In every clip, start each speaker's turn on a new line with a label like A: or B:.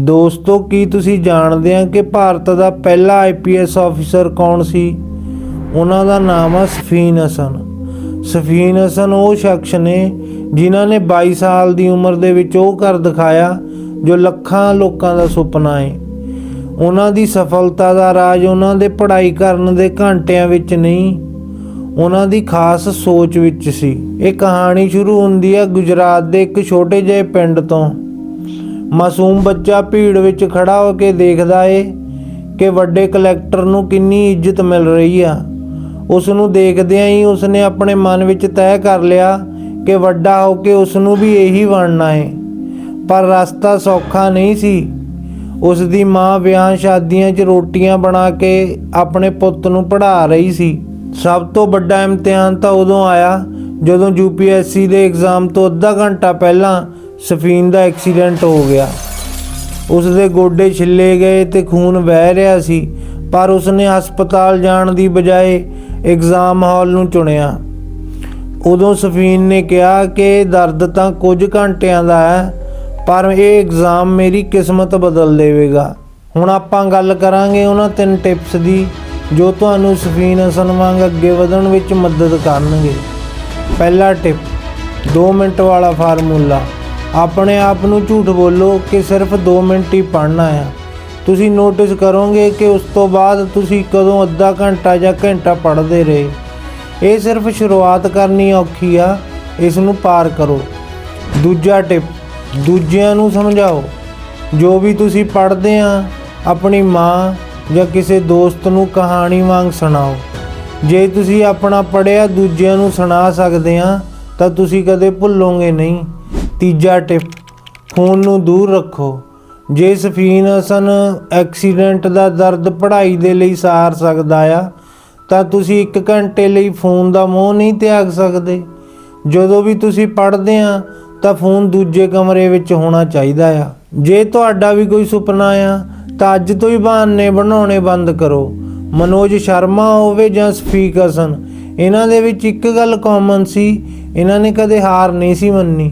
A: ਦੋਸਤੋ, ਕੀ ਤੁਸੀਂ ਜਾਣਦੇ ਆ ਕਿ ਭਾਰਤ ਦਾ ਪਹਿਲਾ ਆਈਪੀਐਸ ਅਫੀਸਰ ਕੌਣ ਸੀ? ਉਹਨਾਂ ਦਾ ਨਾਮ ਆ ਸਫੀਨ ਹਸਨ। ਸਫੀਨ ਹਸਨ ਉਹ ਸ਼ਖਸ ਨੇ ਜਿਨ੍ਹਾਂ ਨੇ 22 ਸਾਲ ਦੀ ਉਮਰ ਦੇ ਵਿੱਚ ਉਹ ਕਰ ਦਿਖਾਇਆ ਜੋ ਲੱਖਾਂ ਲੋਕਾਂ ਦਾ ਸੁਪਨਾ ਹੈ ਉਹਨਾਂ ਦੀ ਸਫਲਤਾ ਦਾ ਰਾਜ ਉਹਨਾਂ ਦੇ ਪੜ੍ਹਾਈ ਕਰਨ ਦੇ ਘੰਟਿਆਂ ਵਿੱਚ ਨਹੀਂ, ਉਹਨਾਂ ਦੀ ਖਾਸ ਸੋਚ ਵਿੱਚ ਸੀ। ਇਹ ਕਹਾਣੀ ਸ਼ੁਰੂ ਹੁੰਦੀ ਹੈ ਗੁਜਰਾਤ ਦੇ ਇੱਕ ਛੋਟੇ ਜਿਹੇ ਪਿੰਡ ਤੋਂ। ਮਾਸੂਮ ਬੱਚਾ ਭੀੜ ਵਿੱਚ ਖੜਾ ਹੋ ਕੇ ਦੇਖਦਾ ਏ ਕਿ ਵੱਡੇ ਕਲੈਕਟਰ ਨੂੰ ਕਿੰਨੀ ਇੱਜ਼ਤ ਮਿਲ ਰਹੀ ਆ। ਉਸ ਨੂੰ ਦੇਖਦਿਆਂ ਹੀ ਉਸਨੇ ਆਪਣੇ ਮਨ ਵਿੱਚ ਤੈਅ ਕਰ ਲਿਆ ਕਿ ਵੱਡਾ ਹੋ ਕੇ ਉਸ ਨੂੰ ਵੀ ਇਹੀ ਬਣਨਾ ਏ। ਪਰ ਰਸਤਾ ਸੌਖਾ ਨਹੀਂ ਸੀ। ਉਸ ਦੀ ਮਾਂ ਵਿਆਹ ਸ਼ਾਦੀਆਂ 'ਚ ਰੋਟੀਆਂ ਬਣਾ ਕੇ ਆਪਣੇ ਪੁੱਤ ਨੂੰ ਪੜ੍ਹਾ ਰਹੀ ਸੀ। ਸਭ ਤੋਂ ਵੱਡਾ ਇਮਤਿਹਾਨ ਤਾਂ ਉਦੋਂ ਆਇਆ ਜਦੋਂ ਯੂਪੀਐਸਸੀ ਦੇ ਐਗਜ਼ਾਮ ਤੋਂ ਅੱਧਾ ਘੰਟਾ ਪਹਿਲਾਂ ਸਫੀਨ ਦਾ ਐਕਸੀਡੈਂਟ ਹੋ ਗਿਆ। ਉਸ ਦੇ ਗੋਡੇ ਛਿੱਲੇ ਗਏ ਤੇ ਖੂਨ ਵਹਿ ਰਿਹਾ ਸੀ, ਪਰ ਉਸਨੇ ਹਸਪਤਾਲ ਜਾਣ ਦੀ ਬਜਾਏ ਐਗਜ਼ਾਮ ਹਾਲ ਨੂੰ ਚੁਣਿਆ। ਉਦੋਂ ਸਫੀਨ ਨੇ ਕਿਹਾ ਕਿ ਦਰਦ ਤਾਂ ਕੁਝ ਘੰਟਿਆਂ ਦਾ ਹੈ, ਪਰ ਇਹ ਐਗਜ਼ਾਮ ਮੇਰੀ ਕਿਸਮਤ ਬਦਲ ਦੇਵੇਗਾ। ਹੁਣ ਆਪਾਂ ਗੱਲ ਕਰਾਂਗੇ ਉਹਨਾਂ ਤਿੰਨ ਟਿਪਸ ਦੀ, ਜੋ ਤੁਹਾਨੂੰ ਸਫੀਨ ਹਸਨ ਵਾਂਗ ਅੱਗੇ ਵਧਣ ਵਿੱਚ ਮਦਦ ਕਰਨਗੇ। ਪਹਿਲਾ ਟਿਪ 2 ਮਿੰਟ ਵਾਲਾ ਫਾਰਮੂਲਾ। ਆਪਣੇ ਆਪ ਨੂੰ ਝੂਠ ਬੋਲੋ ਕਿ ਸਿਰਫ 2 ਮਿੰਟ ਹੀ ਪੜ੍ਹਨਾ ਹੈ। ਤੁਸੀਂ ਨੋਟਿਸ ਕਰੋਗੇ ਕਿ ਉਸ ਤੋਂ ਬਾਅਦ ਤੁਸੀਂ ਕਦੋਂ ਅੱਧਾ ਘੰਟਾ ਜਾਂ ਘੰਟਾ ਪੜ੍ਹਦੇ ਰਹੇ। ਇਹ ਸਿਰਫ ਸ਼ੁਰੂਆਤ ਕਰਨੀ ਔਖੀ ਆ, ਇਸ ਨੂੰ ਪਾਰ ਕਰੋ। ਦੂਜਾ ਟਿਪ ਦੂਜਿਆਂ ਨੂੰ ਸਮਝਾਓ। ਜੋ ਵੀ ਤੁਸੀਂ ਪੜ੍ਹਦੇ ਆ, ਆਪਣੀ ਮਾਂ ਜਾਂ ਕਿਸੇ ਦੋਸਤ ਨੂੰ ਕਹਾਣੀ ਵਾਂਗ ਸੁਣਾਓ। ਜੇ ਤੁਸੀਂ ਆਪਣਾ ਪੜਿਆ ਦੂਜਿਆਂ ਨੂੰ ਸੁਣਾ ਸਕਦੇ ਆ, ਤਾਂ ਤੁਸੀਂ ਕਦੇ ਭੁੱਲੋਗੇ ਨਹੀਂ। ਤੀਜਾ ਟਿਪ ਫੋਨ ਨੂੰ ਦੂਰ ਰੱਖੋ। ਜੇ ਸਫੀਨ ਹਸਨ ਐਕਸੀਡੈਂਟ ਦਾ ਦਰਦ ਪੜ੍ਹਾਈ ਦੇ ਲਈ ਸਾਰ ਸਕਦਾ ਆ, ਤਾਂ ਤੁਸੀਂ 1 ਘੰਟੇ ਲਈ ਫੋਨ ਦਾ ਮੋਹ ਨਹੀਂ ਤਿਆਗ ਸਕਦੇ। ਜਦੋਂ ਵੀ ਤੁਸੀਂ ਪੜ੍ਹਦੇ ਆ, ਤਾਂ ਫੋਨ ਦੂਜੇ ਕਮਰੇ ਵਿੱਚ ਹੋਣਾ ਚਾਹੀਦਾ ਆ। ਜੇ ਤੁਹਾਡਾ ਵੀ ਕੋਈ ਸੁਪਨਾ ਆ, ਤਾਂ ਅੱਜ ਤੋਂ ਹੀ ਬਹਾਨੇ ਬਣਾਉਣੇ ਬੰਦ ਕਰੋ। ਮਨੋਜ ਸ਼ਰਮਾ ਹੋਵੇ ਜਾਂ ਸਫੀਕ ਹਸਨ, ਇਹਨਾਂ ਦੇ ਵਿੱਚ ਇੱਕ ਗੱਲ ਕਾਮਨ ਸੀ, ਇਹਨਾਂ ਨੇ ਕਦੇ ਹਾਰ ਨਹੀਂ ਸੀ ਮੰਨੀ।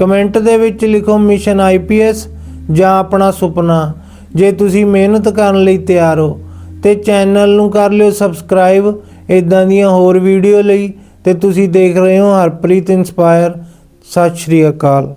A: ਕਮੈਂਟ ਦੇ ਵਿੱਚ ਲਿਖੋ ਮਿਸ਼ਨ ਆਈਪੀਐਸ ਜਾਂ ਆਪਣਾ ਸੁਪਨਾ। ਜੇ ਤੁਸੀਂ ਮਿਹਨਤ ਕਰਨ ਲਈ ਤਿਆਰ ਹੋ, ਤੇ ਚੈਨਲ ਨੂੰ ਕਰ ਲਿਓ ਸਬਸਕ੍ਰਾਈਬ। ਇਦਾਂ ਦੀਆਂ ਹੋਰ ਵੀਡੀਓ ਲਈ ਤੇ ਤੁਸੀਂ ਦੇਖ ਰਹੇ ਹੋ ਹਰਪ੍ਰੀਤ ਇਨਸਪਾਇਰ ਸਤਿ ਸ਼੍ਰੀ ਅਕਾਲ।